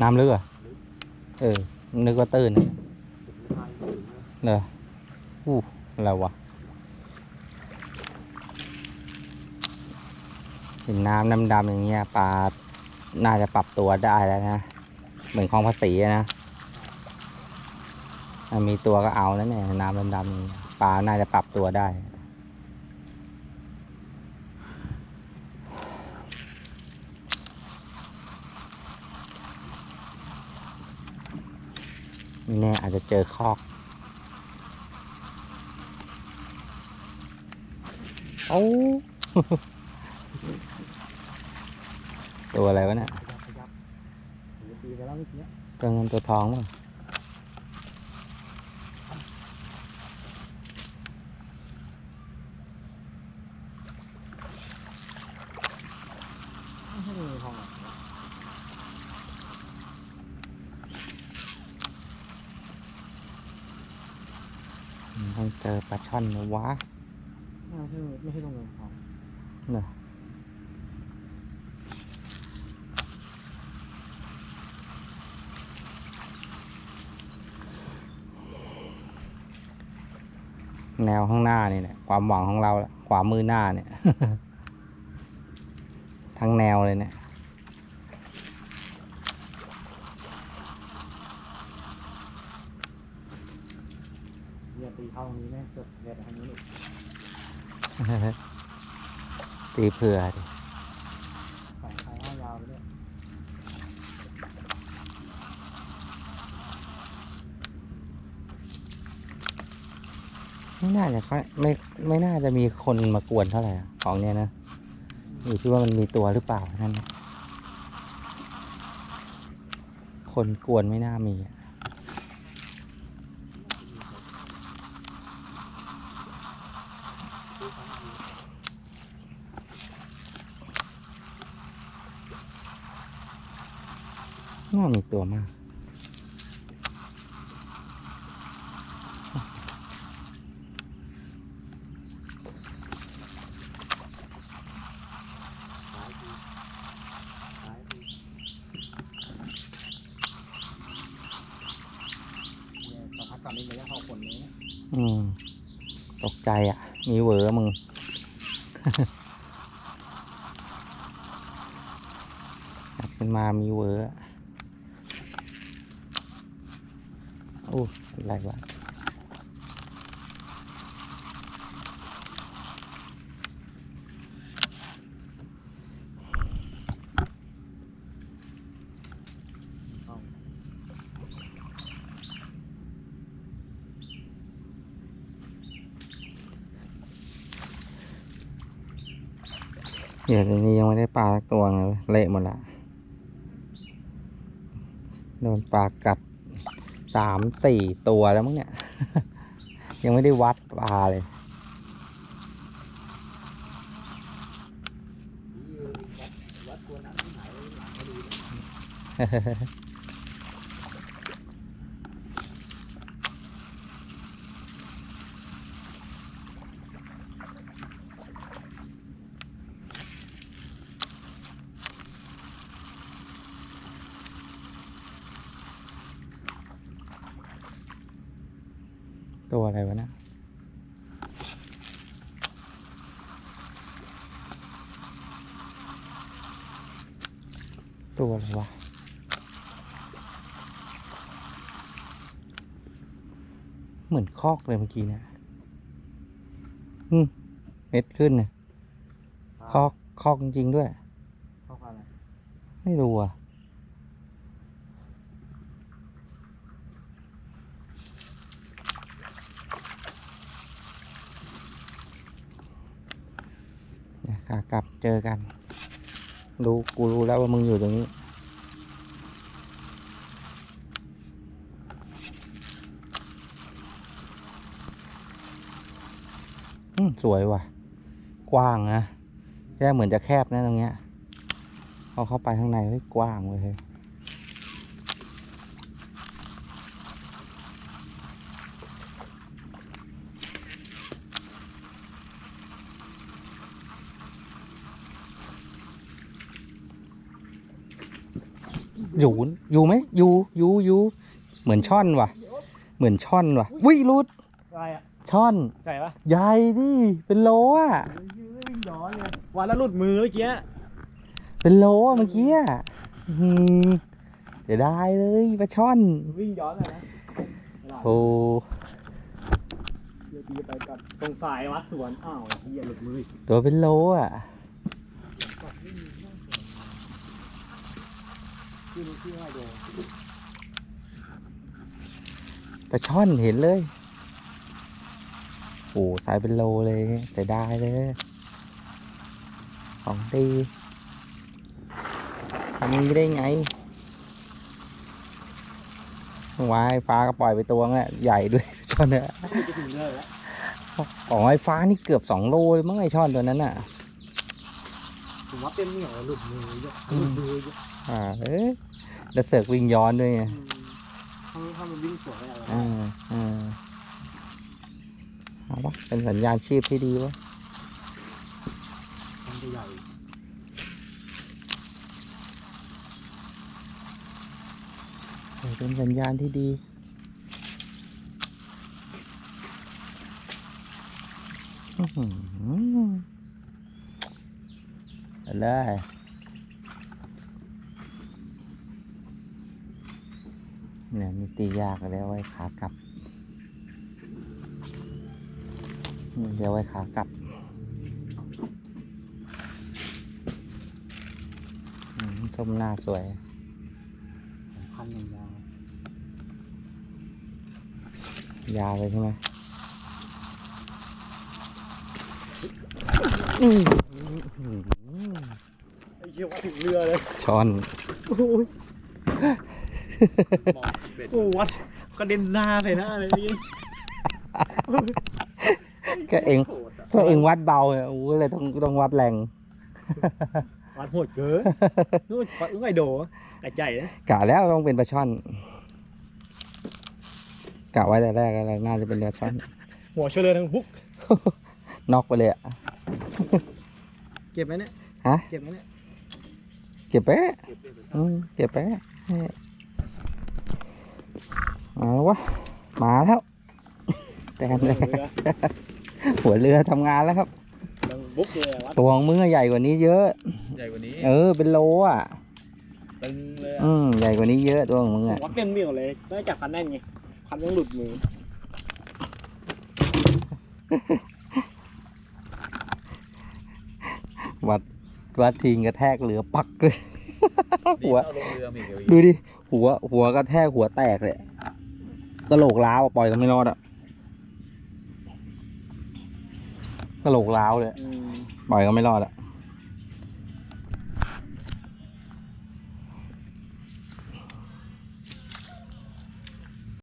น้ำลึกเหรอะเออ นึกว่าตื้นนะจุดไม่พายไม่ถึงนเหรออู้อะไรวะเห็นน้ำดำๆอย่างเงี้ยปลา น่าจะปรับตัวได้แล้วนะ เหมือนคลองภาษีนะมีตัวก็เอาแล้วเนี่ยน้ำดำๆปลา น่าจะปรับตัวได้ ไม่แน่อาจจะเจอคอก โอ้ตัวอะไรวะเนี่ยขยับขยับถือตีไปแล้วเมื่อกี้ตัวเงินตัวทองมั้ง ไม่ใช่มีทองหรอก มัน ต้องเจอปลาช่อนนะวะไม่ใช่ไม่ใช่ตรงเงินทองเนอะแนวข้างหน้านี่เนี่ยความหวังของเราละขวามือหน้าเนี่ย ทั้งแนวเลยเนี่ย เนี่ยตีเข้าตรงนี้แม่งเกิดเด็ดทางนี้เลยตีเผื่อดิสายสายห้ายาวไปด้วยไม่น่าจะค่อยไม่ไม่น่าจะมีคนมากวนเท่าไหร่อะของเนี้ยนะอยู่ที่ว่ามันมีตัวหรือเปล่านั่นนะคนกวนไม่น่ามีอะน่ามีตัวมาก สายทีสายทีเนี่ยสัมผัสก่อนนี่ระยะเท่าคนนี้นะอืมตกใจอะ มีเหวอมึง จับขึ้นมามีเหวออะโอ้อะไรวะ เดี๋ยวนี้ยังไม่ได้ปลาสักตัวเลยเว้ยเละหมดละโดนปลากัดสามสี่ตัวแล้วมั้งเนี่ย ยังไม่ได้วัดปลาเลยวัดวัดตัวนั้นที่ไหนหลังก็ดี ตัวอะไรวะเนะตัวอะไรวะเหมือนคอกเลยเมื่อกี้เนี่ยอืมเม็ดขึ้นเนี่ยคอกคอกจริงๆด้วย เข้ากันอะไรไม่รู้อะ ขากลับเจอกัน รู้กูรู้แล้วว่ามึงอยู่ตรงนี้ สวยว่ะ กว้างนะแค่เหมือนจะแคบนะตรงเนี้ยพอเข้าไปข้างในเฮ้ยกว้างเลย อยู่อยู่ไหมอยู่อยู่อยู่เหมือนช่อนว่ะ เหมือนช่อนว่ะวิรุดอะไรอะช่อนใช่ปะใหญ่ดิเป็นโลอะวิ่งย้อนเลยวันแล้วหลุดมือเมื่อกี้เป็นโลอะเมื่อกี้อะอื้อหือเสียดายเลยปลาช่อนวิ่งย้อนเลยนะโอ้เดี๋ยวตีไปกับตรงสายวัดสวนอ้าวเหี้ยหลุดมืออีกตัวเป็นโลอะ ที่นี่ที่ง่ายโดนปลาช่อนเห็นเลย โอ้สายเป็นโลเลยเสียดายเลยของดีทำนี้ได้ไงวายฟ้าก็ปล่อยไปตัวนึงแหละใหญ่ด้วยช่อนเนี่ยไม่จะถึงเลิกแล้วของไอ้ฟ้านี่เกือบสองโลเลยมั้งไอช่อนตัวนั้นอะผมว่าเต็มเหนียวหลุดมือเยอะหลุดมือเยอะ อ่าเอ้ยแล้วเสือกวิ่งย้อนด้วยไงถ้าถ้ามันวิ่งสวยอะไรอ่าอ่าเอาวะเป็นสัญญาณชีพที่ดีวะมันจะใหญ่เออเป็นสัญญาณที่ดีอื้อหือเอาเลย เนี่ยมีตียากแล้วไว้ขากลับนี่เดี๋ยวไว้ขากลับอืมชมหน้าสวยพันอย่างยาว ยาวเลยใช่ไหมนี่ไอ้เหี้ยว่าถึงเรือเลย ช้อน โอ้ยโอ้วัดกระเด็นหน้าใส่หน้าเลยนี่ก็เองก็เองวัดเบาเนี่ยกูก็เลยต้องต้องวัดแรง วัดโหดเกินนู่นวัดไงโดกระใจนะกะแล้วต้องเป็นปลาช่อนกะไว้แต่แรกอะไรน่าจะเป็นปลาช่อน หัวเชลเลยทั้งบุ๊กน็อกไปเลยอะเก็บไหมเนี่ยฮะเก็บไหมเนี่ยเก็บไปอะอืมเก็บไป อะเนี่ยเอาละวะมาแล้ว แตนเลยเรือหัวเรือทำงานแล้วครับทั้งบุ๊กเลยวัดตัวของมึงอะใหญ่กว่านี้เยอะ ใหญ่กว่านี้เออ เป็นโลอะ ตึงเลยอะอืมใหญ่กว่านี้เยอะตัวของมึงอะวัดเต็มเหนียวเลยได้จับคันแน่นไงคันยังหลุดมือวัดวัดทิ้งกระแทกเรือปักเลยนี่หัวเอาลงเรือมาอีกเดี๋ยวอีก ดูดิหัวหัวกระแทกหัวแตกเลย กระโหลกล้าวอะปล่อยกันไม่รอดอะกระโหลกล้าวเลยอืมปล่อยกันไม่รอดอะ